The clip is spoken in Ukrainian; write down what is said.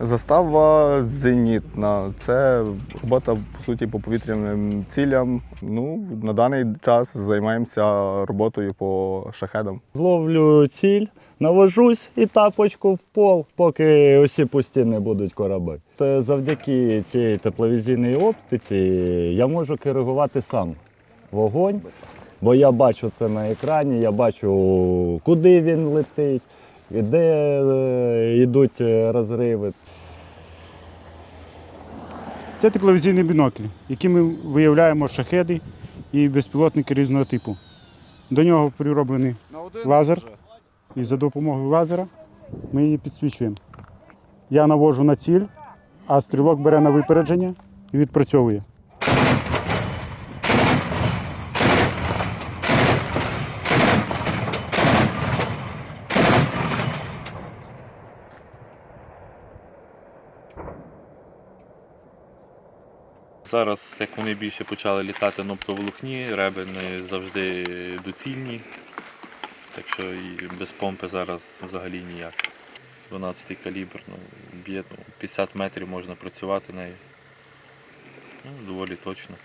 Застава зенітна. Це робота по суті по повітряним цілям. Ну на даний час займаємося роботою по шахедам. Зловлю ціль, навожусь і тапочку в пол, поки усі пусті не будуть кораби. Та завдяки цій тепловізійній оптиці я можу коригувати сам вогонь, бо я бачу це на екрані, я бачу, куди він летить, і де е, йдуть е, розриви. Це тепловізійний бінокль, яким ми виявляємо шахеди і безпілотники різного типу. До нього прироблений лазер, і за допомогою лазера ми її підсвічуємо. Я навожу на ціль, а стрілок бере на випередження і відпрацьовує. Зараз, як вони більше почали літати на реби не завжди доцільні. Так що і без помпи зараз взагалі ніяк. 12 калібр, ну, б'є ну, 50 метрів можна працювати нею. Ну, доволі точно.